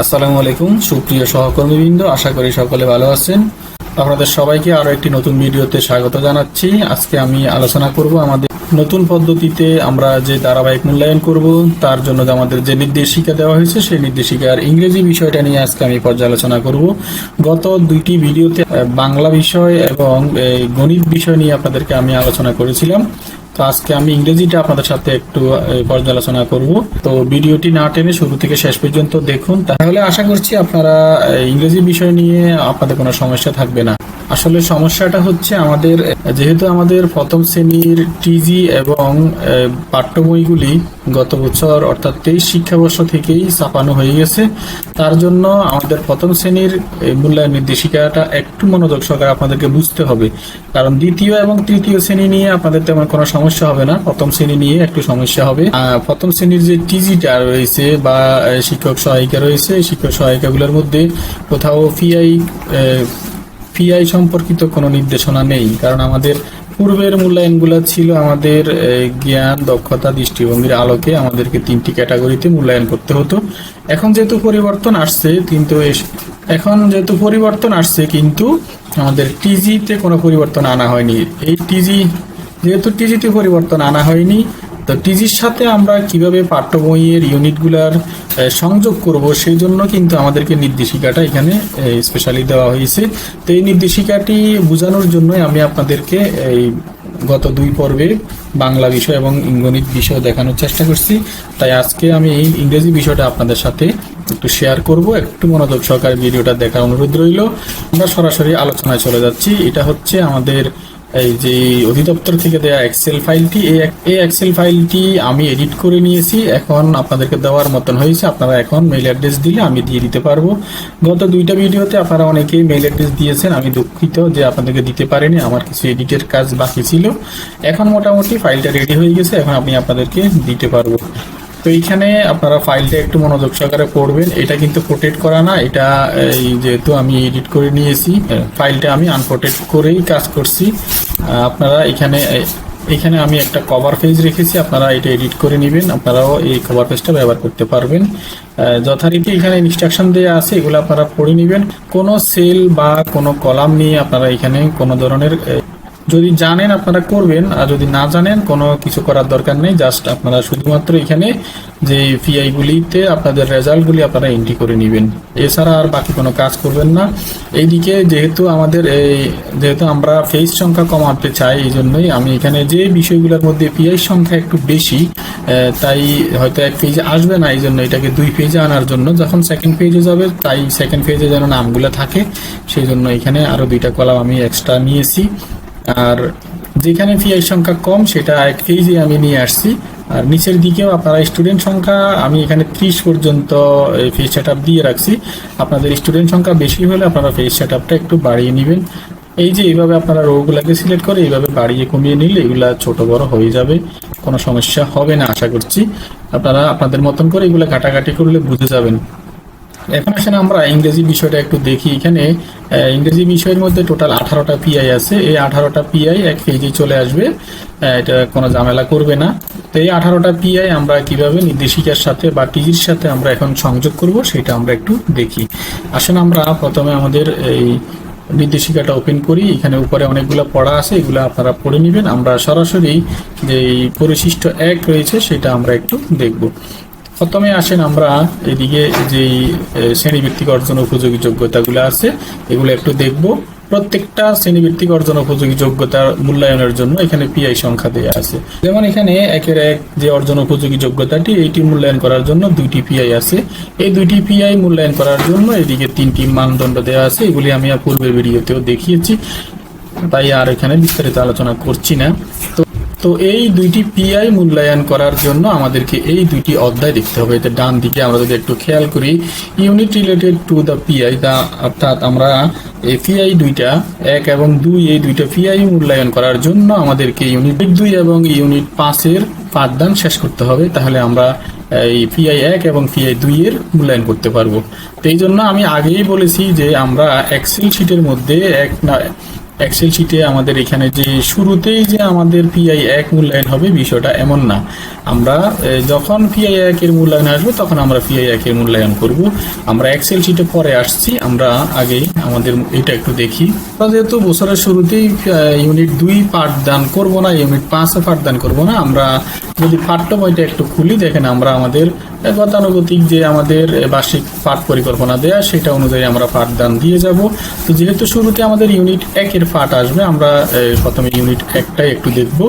আসসালামু আলাইকুম, সুপ্রিয় সহকর্মীবৃন্দ, আশা করি সকলে ভালো আছেন। আপনাদের সবাইকে আরও একটি নতুন ভিডিওতে স্বাগত জানাচ্ছি। আজকে আমি আলোচনা করব আমাদের নতুন পদ্ধতিতে আমরা যে ধারাবাহিক মূল্যায়ন করব, তার জন্য যে আমাদের যে নির্দেশিকা দেওয়া হয়েছে, সেই নির্দেশিকার ইংরেজি বিষয়টা নিয়ে আজকে আমি পর্যালোচনা করব। গত দুইটি ভিডিওতে বাংলা বিষয় এবং গণিত বিষয় নিয়ে আপনাদেরকে আমি আলোচনা করেছিলাম। তো আজকে আমি ইংরেজিটা আপনাদের সাথে একটু পর্যালোচনা করব। তো ভিডিওটি না টেনে শুরু থেকে শেষ পর্যন্ত দেখুন। তাহলে আশা করছি আপনারা ইংরেজি বিষয় নিয়ে আপনাদের কোনো সমস্যা থাকবে না। আসলে সমস্যাটা হচ্ছে আমাদের যেহেতু আমাদের প্রথম শ্রেণির টিজি এবং পাঠ্য বইগুলি গত বছর অর্থাৎ তেইশ শিক্ষাবর্ষ থেকেই ছাপানো হয়ে গেছে। তার জন্য আমাদের প্রথম শ্রেণির মূল্যায়ন নির্দেশিকাটা একটু মনোযোগ সহকারে আপনাদেরকে বুঝতে হবে। কারণ দ্বিতীয় এবং তৃতীয় শ্রেণি নিয়ে আপনাদের তেমন কোনো সমস্যা হবে না। প্রথম শ্রেণি নিয়ে একটু সমস্যা হবে। প্রথম শ্রেণির যে টিজিটা রয়েছে বা শিক্ষক সহায়িকা রয়েছে শিক্ষক সহায়িকাগুলোর মধ্যে কোথাও ফিআই পিআই সম্পর্কিত কোনো নির্দেশনা নেই। কারণ আমাদের পূর্বের মূল্যায়নগুলো ছিল আমাদের জ্ঞান, দক্ষতা, দৃষ্টিভঙ্গির আলোকে আমাদেরকে তিনটি ক্যাটাগরিতে মূল্যায়ন করতে হতো। এখন যেহেতু পরিবর্তন আসছে, কিন্তু এখন যেহেতু পরিবর্তন আসছে, কিন্তু আমাদের টিজিতে কোনো পরিবর্তন আনা হয়নি। এই টিজি, যেহেতু টিজিতে পরিবর্তন আনা হয়নি তো টিজির সাথে আমরা কীভাবে পাঠ্য বইয়ের ইউনিটগুলার সংযোগ করব, সেই জন্য কিন্তু আমাদেরকে নির্দেশিকাটা এখানে স্পেশালি দেওয়া হয়েছে। তো এই নির্দেশিকাটি বোঝানোর জন্যই আমি আপনাদেরকে এই গত দুই পর্বে বাংলা বিষয় এবং গণিত বিষয় দেখানোর চেষ্টা করছি। তাই আজকে আমি এই ইংরেজি বিষয়টা আপনাদের সাথে একটু শেয়ার করব। একটু মনোযোগ সহকারে ভিডিওটা দেখার অনুরোধ রইল। আমরা সরাসরি আলোচনায় চলে যাচ্ছি। এটা হচ্ছে আমাদের এই যে অধিদপ্তর থেকে দেওয়া এক্সেল ফাইলটি এই এক- এই এক্সেল ফাইলটি আমি এডিট করে নিয়েছি। এখন আপনাদেরকে দেওয়ার মতন হয়েছে। আপনারা এখন মেইল অ্যাড্রেস দিলে আমি দিয়ে দিতে পারব। গত দুইটা ভিডিওতে আপনারা অনেকেই মেইল অ্যাড্রেস দিয়েছেন। আমি দুঃখিত যে আপনাদেরকে দিতে পারিনি। আমার কিছু এডিটের কাজ বাকি ছিল। এখন মোটামুটি ফাইলটা রেডি হয়ে গেছে। এখন আমি আপনাদেরকে দিতে পারব। তো এইখানে আপনারা ফাইলটা একটু মনোযোগ সহকারে পড়বেন। এটা কিন্তু প্রোটেক্ট করা না। এটা, এই যেহেতু আমি এডিট করে নিয়েছি ফাইলটা আমি আনপ্রোটেক্ট করেই কাজ করছি। আপনারা এখানে এখানে আমি একটা কভার পেজ রেখেছি, আপনারা এটা এডিট করে নেবেন, আপনারাও এই কভার পেজটা ব্যবহার করতে পারবেন। যথারীতি এখানে ইনস্ট্রাকশন দেওয়া আছে, এগুলো আপনারা পড়ে নেবেন। কোনো সেল বা কোনো কলাম নিয়ে আপনারা এখানে কোনো ধরনের যদি জানেন আপনারা করবেন, আর যদি না জানেন, কোনো কিছু করার দরকার নেই জাস্ট আপনারা শুধুমাত্র এখানে যে পিআই গুলিতে আপনাদের রেজাল্টগুলি আপনারা এন্ট্রি করে নেবেন। এছাড়া আর বাকি কোনো কাজ করবেন না। এইদিকে যেহেতু আমাদের এই, যেহেতু আমরা ফেজ সংখ্যা কমাতে চাই, এই জন্যই আমি এখানে যে বিষয়গুলোর মধ্যে পিআই সংখ্যা একটু বেশি তাই হয়তো এক পেজে আসবে না, এই জন্য এটাকে দুই পেজে আনার জন্য। যখন সেকেন্ড পেজে যাবে, তাই সেকেন্ড পেজে যেন নামগুলো থাকে, সেই জন্য এখানে আরও দুইটা কলাম আমি এক্সট্রা নিয়েছি। আর যেখানে পিআই সংখ্যা কম, সেটা এক পেজে আমি নিয়ে আসছি, আর নিচের দিকেও আপনারা স্টুডেন্ট সংখ্যা, আমি এখানে ত্রিশ পর্যন্ত ফেস সেট দিয়ে রাখছি। আপনাদের স্টুডেন্ট সংখ্যা বেশি হলে আপনারা ফেস সেট একটু বাড়িয়ে নেবেন। এই যে এইভাবে আপনারা রোগুলাকে সিলেক্ট করে এইভাবে বাড়িয়ে কমিয়ে নিলে এগুলা ছোট বড় হয়ে যাবে, কোনো সমস্যা হবে না, আশা করছি। আপনারা আপনাদের মতন করে এগুলো ঘাটাঘাটি করলে বুঝে যাবেন। এখন আসেন আমরা ইংরেজি বিষয়টা একটু দেখি। এখানে ইংরেজি বিষয়ের মধ্যে টোটাল আঠারোটা পিআই আছে। এই আঠারোটা পিআই এক পেজে চলে আসবে। এটা কোনো ঝামেলা করবে না। তো এই আঠারোটা পিআই আমরা কীভাবে নির্দেশিকার সাথে বা টিজির সাথে আমরা এখন সংযোগ করব সেটা আমরা একটু দেখি। আসেন আমরা প্রথমে আমাদের এই নির্দেশিকাটা ওপেন করি। এখানে উপরে অনেকগুলো পড়া আছে, এগুলো আপনারা পড়ে নেবেন। আমরা সরাসরি যে পরিশিষ্ট এক রয়েছে, সেটা আমরা একটু দেখব। প্রথমে আসেন আমরা এদিকে যে শ্রেণীভিত্তিক অর্জন উপযোগী যোগ্যতাগুলো আছে, এগুলো একটু দেখব। প্রত্যেকটা শ্রেণীভিত্তিক অর্জন উপযোগী যোগ্যতার মূল্যায়নের জন্য এখানে পিআই সংখ্যা দেওয়া আছে। যেমন এখানে একের এক যে অর্জন উপযোগী যোগ্যতাটি এইটি মূল্যায়ন করার জন্য দুইটি পিআই আছে। এই দুইটি পিআই মূল্যায়ন করার জন্য এদিকে তিনটি মানদণ্ড দেওয়া আছে, এগুলি আমি পূর্বের ভিডিওতেও দেখিয়েছি। তাই আর এখানে বিস্তারিত আলোচনা করছি না। তো তো এই দুইটি পিআই মূল্যায়ন করার জন্য আমাদেরকে এই দুইটি অধ্যায় দেখতে হবে। এতে ডান দিকে আমরা যদি একটু খেয়াল করি unit related to the PI দা অর্থাৎ আমরা এই পিআই দুইটা, এক এবং দুই, এই দুইটা পিআই মূল্যায়ন করার জন্য আমাদেরকে ইউনিট দুই এবং ইউনিট পাঁচের পাঠদান শেষ করতে হবে। তাহলে আমরা এই পিআই এক এবং পিআই দুই এর মূল্যায়ন করতে পারব। তো এই জন্য আমি আগেই বলেছি যে আমরা এক্সেল শিটের মধ্যে এক না এক্সেল শিটে আমাদের এখানে যে শুরুতেই যে আমাদের পিআই এক মূল্যায়ন হবে বিষয়টা এমন না। আমরা যখন পিআই এক এর মূল্যায়ন আসবে, তখন আমরা পিআই এক এর মূল্যায়ন করব। আমরা এক্সেল শিটে পরে আসছি। আমরা আগে আমাদের এটা একটু দেখি। যেহেতু বছরের শুরুতেই ইউনিট দুই পাঠদান করব না ইউনিট পাঁচে পাঠদান করব না, আমরা যদি পাঠ্য বইটা একটু খুলি, দেখেন আমরা আমাদের গতানুগতিক যে আমাদের বার্ষিক পাঠ পরিকল্পনা দেয়া, সেটা অনুযায়ী আমরা পাঠদান দিয়ে যাব। তো যেহেতু শুরুতে আমাদের ইউনিট একের পাঠ আসবে, আমরা প্রথমে ইউনিট একটাই একটু দেখব।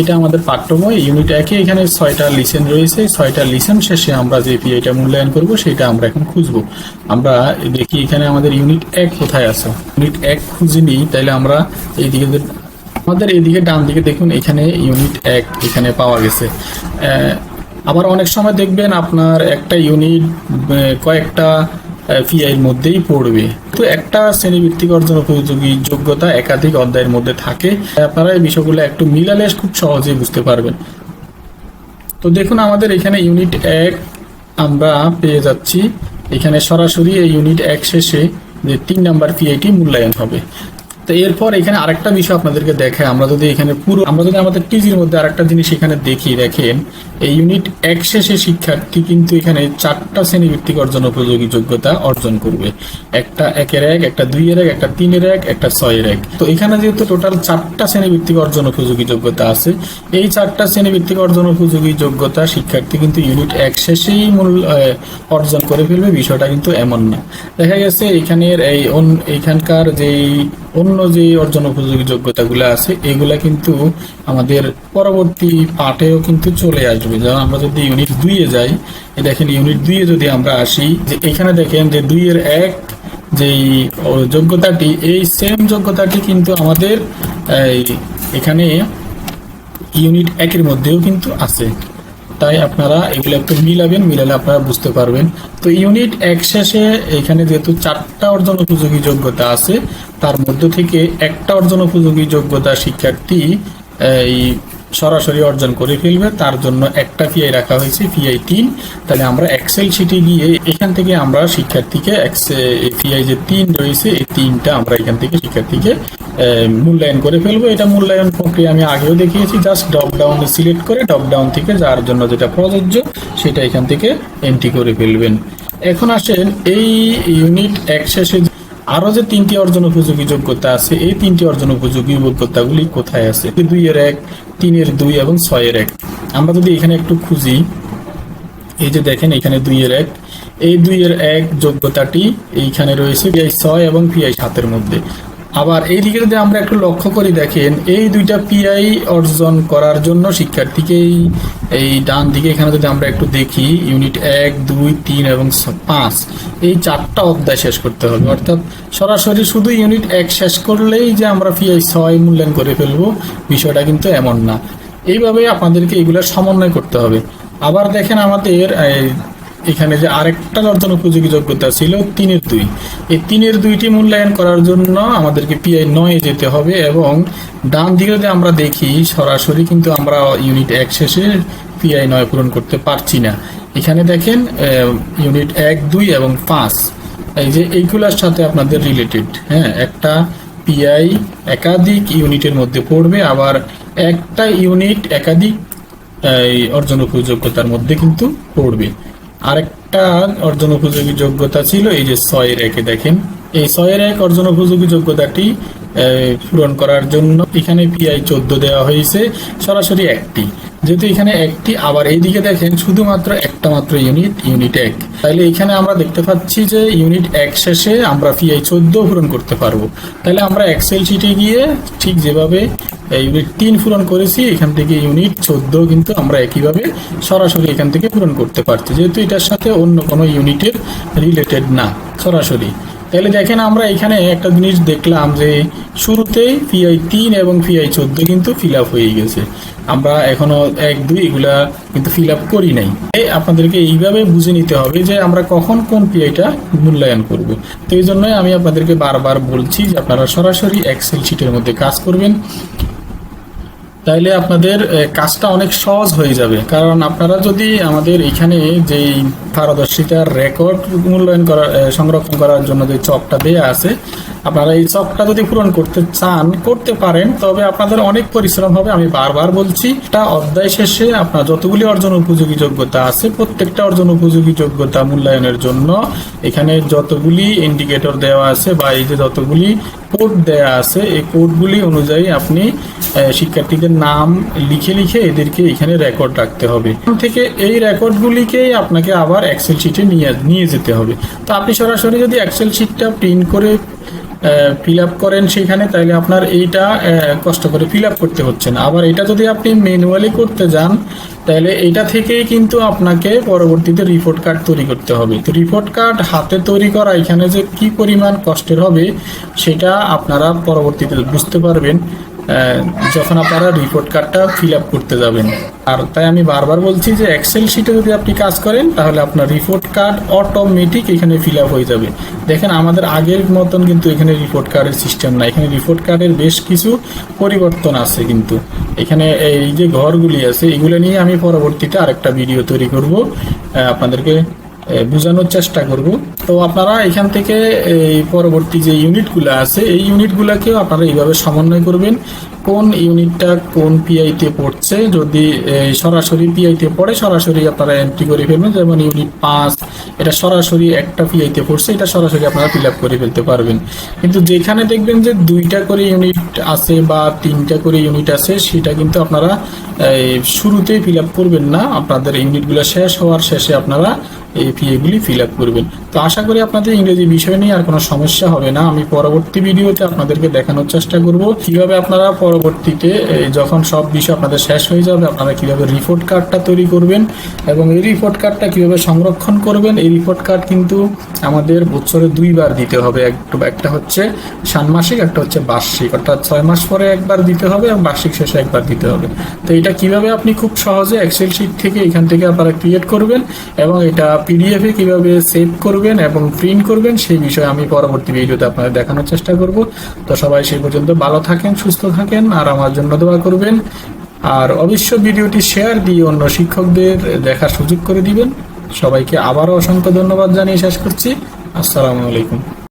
এটা আমাদের পাঠ্য বই ইউনিট একে এখানে ছয়টা লিসেন রয়েছে। ছয়টা লিসেন শেষে আমরা যে পিআইটা মূল্যায়ন করব, সেটা আমরা এখন খুঁজবো। আমরা দেখি এখানে আমাদের ইউনিট এক কোথায় আছে। ইউনিট এক খুঁজিনি তাইলে আমরা এইদিকে আমাদের এইদিকে ডান দিকে দেখুন, এখানে ইউনিট এক এখানে পাওয়া গেছে। আবার অনেক সময় দেখবেন আপনার একটা ইউনিট কয়েকটা পিআই এর মধ্যেই পড়বে। তো একটা শ্রেণীভিত্তিক অর্জন উপযোগী যোগ্যতা একাধিক অধ্যায়ের মধ্যে থাকে। আপনারা এই বিষয়গুলো একটু মিলালে খুব সহজেই বুঝতে পারবেন। তো দেখুন, আমাদের এখানে ইউনিট এক আমরা পেয়ে যাচ্ছি। এখানে সরাসরি এই ইউনিট এক শেষে যে তিন নাম্বার পিআইটি মূল্যায়ন হবে। তো এরপর এখানে আরেকটা বিষয় আপনাদেরকে দেখায়। আমরা যদি এখানে পুরো আমরা যদি আমাদের টিজির মধ্যে আরেকটা জিনিস এখানে দেখি, দেখেন, এই ইউনিট এক শেষে শিক্ষার্থী কিন্তু এখানে চারটা শ্রেণীভিত্তিক অর্জন উপযোগী যোগ্যতা অর্জন করবে। একটা একের এক, একটা দুইয়ের এক, একটা তিনের এক, একটা ছয়ের এক। তো এখানে যেহেতু টোটাল চারটা শ্রেণীভিত্তিক অর্জন উপযোগী যোগ্যতা আছে, এই চারটা শ্রেণীভিত্তিক অর্জন উপযোগী যোগ্যতা শিক্ষার্থী কিন্তু ইউনিট এক শেষেই মূল অর্জন করে ফেলবে, বিষয়টা কিন্তু এমন না। দেখা গেছে এখানের এই এইখানকার যেই অন্য যে অর্জন উপযোগী যোগ্যতাগুলো আছে, এগুলা কিন্তু আমাদের পরবর্তী পাঠেও কিন্তু চলে আসবে। যেমন আমরা যদি ইউনিট দুইয়ে যাই দেখেন ইউনিট দুইয়ে যদি আমরা আসি, যে এখানে দেখেন যে দুইয়ের এক যেই যোগ্যতাটি, এই সেম যোগ্যতাটি কিন্তু আমাদের এখানে ইউনিট একের মধ্যেও কিন্তু আছে। তাই আপনারা এগুলো একটু মিলাবেন, মিলালে আপনারা বুঝতে পারবেন। তো ইউনিট এক শেষে এখানে যেহেতু চারটা অর্জন উপযোগী যোগ্যতা আছে, তার মধ্য থেকে একটা অর্জন উপযোগী যোগ্যতা শিক্ষার্থী, এই, সরাসরি অর্জন করে ফেলবে। তার জন্য একটা পিআই রাখা হয়েছে পিআই তিন। তাহলে আমরা এক্সেল শিটে গিয়ে এখান থেকে আমরা শিক্ষার্থীকে এক্সে পিআই যে তিন রয়েছে, এই তিনটা আমরা এখান থেকে শিক্ষার্থীকে মূল্যায়ন করে ফেলব। এটা মূল্যায়ন প্রক্রিয়া আমি আগেও দেখিয়েছি। জাস্ট ড্রপ ডাউন সিলেক্ট করে ড্রপ ডাউন থেকে যার জন্য যেটা প্রযোজ্য, সেটা এখান থেকে এন্ট্রি করে ফেলবেন। এখন আসেন এই ইউনিট এক শেষে আরও যে তিনটি অর্জন উপযোগী যোগ্যতা আছে, এই তিনটি অর্জন উপযোগী যোগ্যতাগুলি কোথায় আছে? দুইয়ের এক, তিনের দুই এবং ছয়ের এক। আমরা যদি এখানে একটু খুঁজি, এই যে দেখেন এখানে দুইয়ের এক। এই দুইয়ের এক যোগ্যতাটি এইখানে রয়েছে পিআই ছয় এবং পিআই সাতের মধ্যে। আবার এই দিকে যদি আমরা একটু লক্ষ্য করি, দেখেন এই দুইটা পিআই অর্জন করার জন্য শিক্ষার্থীকেই এই ডান দিকে এখানে যদি আমরা একটু দেখি ইউনিট এক, দুই, তিন এবং পাঁচ, এই চারটা অধ্যায় শেষ করতে হবে। অর্থাৎ সরাসরি শুধু ইউনিট এক শেষ করলেই যে আমরা পিআই ছয় মূল্যায়ন করে ফেলব, বিষয়টা কিন্তু এমন না। এইভাবে আপনাদেরকে এগুলোর সমন্বয় করতে হবে। আবার দেখেন আমাদের এখানে যে আরেকটা অর্জন উপযোগী যোগ্যতা ছিল তিনের দুই। এই তিনের দুইটি মূল্যায়ন করার জন্য আমাদেরকে পিআই নয়ে যেতে হবে এবং ডান দিকে যদি আমরা দেখি, সরাসরি কিন্তু আমরা ইউনিট এক শেষে পিআই নয় পূরণ করতে পারছি না। এখানে দেখেন ইউনিট এক, দুই এবং পাঁচ। এই যে এইগুলোর সাথে আপনাদের রিলেটেড হ্যাঁ? একটা পিআই একাধিক ইউনিটের মধ্যে পড়বে, আবার একটা ইউনিট একাধিক অর্জন উপযোগ্যতার মধ্যে কিন্তু পড়বে। আরেকটা অর্জন উপযোগী যোগ্যতা ছিল এই যে ছয়ের একে দেখেন। এই ছয়ের এক অর্জন উপযোগী যোগ্যতাটি পূরণ করার জন্য এখানে পিআই চোদ্দ দেওয়া হয়েছে, সরাসরি একটি। যেহেতু এখানে একটি, আবার এইদিকে দেখেন শুধুমাত্র একটা মাত্র ইউনিট ইউনিট এক। তাহলে এখানে আমরা দেখতে পাচ্ছি যে ইউনিট এক শেষে আমরা পিআই চোদ্দ পূরণ করতে পারব। তাহলে আমরা এক্সেল শিটে গিয়ে ঠিক যেভাবে ইউনিট তিন পূরণ করেছি, এখান থেকে ইউনিট চোদ্দ কিন্তু আমরা একইভাবে সরাসরি এখান থেকে পূরণ করতে পারছি। যেহেতু এটার সাথে অন্য কোনো ইউনিটের রিলেটেড না, সরাসরি। তাহলে দেখেন আমরা এখানে একটা জিনিস দেখলাম যে শুরুতেই পিআই তিন এবং পিআই চোদ্দ কিন্তু ফিল আপ হয়ে গেছে। আমরা এখনও এক, দুই এগুলা কিন্তু ফিল আপ করি নাই। আপনাদেরকে এইভাবে বুঝে নিতে হবে যে আমরা কখন কোন পিআইটা মূল্যায়ন করব। তো এই জন্যই আমি আপনাদেরকে বারবার বলছি যে আপনারা সরাসরি এক্সেল শিটের মধ্যে কাজ করবেন। তাইলে আপনাদের কাজটা অনেক সহজ হয়ে যাবে। কারণ আপনারা যদি আমাদের এখানে যে পারদর্শিতার রেকর্ড মূল্যায়ন করা সংরক্ষণ করার জন্য যে চকটা দেয়া আছে আপনারা এই শখটা যদি পূরণ করতে চান, করতে পারেন, তবে আপনাদের অনেক পরিশ্রম হবে। আমি বারবার বলছি, এটা অধ্যায় শেষে আপনার যতগুলি অর্জন উপযোগী যোগ্যতা আছে, প্রত্যেকটা অর্জন উপযোগী যোগ্যতা মূল্যায়নের জন্য এখানে যতগুলি ইন্ডিকেটর দেওয়া আছে বা এই যে যতগুলি কোড দেওয়া আছে, এই কোডগুলি অনুযায়ী আপনি শিক্ষার্থীদের নাম লিখে লিখে এদেরকে এখানে রেকর্ড রাখতে হবে। থেকে এই রেকর্ডগুলিকেই আপনাকে আবার এক্সেল শিটে নিয়ে নিয়ে যেতে হবে। তো আপনি সরাসরি যদি এক্সেল শিটটা প্রিন্ট করে ফিল আপ করেন সেখানে, তাহলে আপনার এইটা কষ্ট করে ফিল আপ করতে হচ্ছে না। আবার এটা যদি আপনি ম্যানুয়ালি করতে যান, তাহলে এটা থেকেই কিন্তু আপনাকে পরবর্তীতে রিপোর্ট কার্ড তৈরি করতে হবে। তো রিপোর্ট কার্ড হাতে তৈরি করা, এখানে যে কি পরিমাণ কষ্টের হবে, সেটা আপনারা পরবর্তীতে বুঝতে পারবেন। যখন আপনারা রিপোর্ট কার্ডটা ফিল আপ করতে যাবেন। আর তাই আমি বারবার বলছি যে এক্সেল শিটে যদি আপনি কাজ করেন, তাহলে আপনার রিপোর্ট কার্ড অটোমেটিক এখানে ফিল আপ হয়ে যাবে। দেখেন, আমাদের আগের মতন কিন্তু এখানে রিপোর্ট কার্ডের সিস্টেম না এখানে রিপোর্ট কার্ডের বেশ কিছু পরিবর্তন আছে কিন্তু। এখানে এই যে ঘরগুলি আছে, এগুলো নিয়ে আমি পরবর্তীতে আরেকটা ভিডিও তৈরি করব। আপনাদেরকে বোঝানোর চেষ্টা করব। তো আপনারা এখান থেকে এই পরবর্তী যে ইউনিটগুলো আছে, এই ইউনিটগুলোকেও আপনারা এইভাবে সমন্বয় করবেন। কোন ইউনিটটা কোন পিআইতে পড়ছে, যদি সরাসরি পিআইতে পড়ে, সরাসরি আপনারা এন্ট্রি করে ফেলবেন, যেমন ইউনিট পাঁচ, এটা সরাসরি একটা পিআইতে পড়ছে, এটা সরাসরি আপনারা ফিল আপ করে ফেলতে পারবেন। কিন্তু যেখানে দেখবেন যে দুইটা করে ইউনিট আছে বা তিনটা করে ইউনিট আছে, সেটা কিন্তু আপনারা শুরুতেই ফিল আপ করবেন না। আপনাদের ইউনিটগুলো শেষ হওয়ার শেষে আপনারা এই পিএগুলি ফিল আপ করবেন। তো আশা করি আপনাদের ইংরেজি বিষয় নিয়ে আর কোনো সমস্যা হবে না। আমি পরবর্তী ভিডিওতে আপনাদেরকে দেখানোর চেষ্টা করব। কীভাবে আপনারা পরবর্তীতে যখন সব বিষয় আপনাদের শেষ হয়ে যাবে, আপনারা কীভাবে রিপোর্ট কার্ডটা তৈরি করবেন এবং এই রিপোর্ট কার্ডটা কীভাবে সংরক্ষণ করবেন, এই রিপোর্ট কার্ড কিন্তু আমাদের বছরে দুইবার দিতে হবে। একটু একটা হচ্ছে ষান্মাসিক, একটা হচ্ছে বার্ষিক। অর্থাৎ ছয় মাস পরে একবার দিতে হবে এবং বার্ষিক শেষে একবার দিতে হবে। তো এটা কীভাবে আপনি খুব সহজে এক্সেল শিট থেকে এখান থেকে আপনারা ক্রিয়েট করবেন এবং এটা পিডিএফ কীভাবে সেভ করবেন এবং প্রিন্ট করবেন, সেই বিষয়ে আমি পরবর্তী ভিডিওতে আপনাদের দেখানোর চেষ্টা করব। তো সবাই সেই পর্যন্ত ভালো থাকেন, সুস্থ থাকেন, আর আমার জন্য দোয়া করবেন। আর অবশ্য ভিডিওটি শেয়ার দিয়ে অন্য শিক্ষকদের দেখার সুযোগ করে দিবেন। সবাইকে আবারও অসংখ্য ধন্যবাদ জানিয়ে শেষ করছি। আসসালামু আলাইকুম।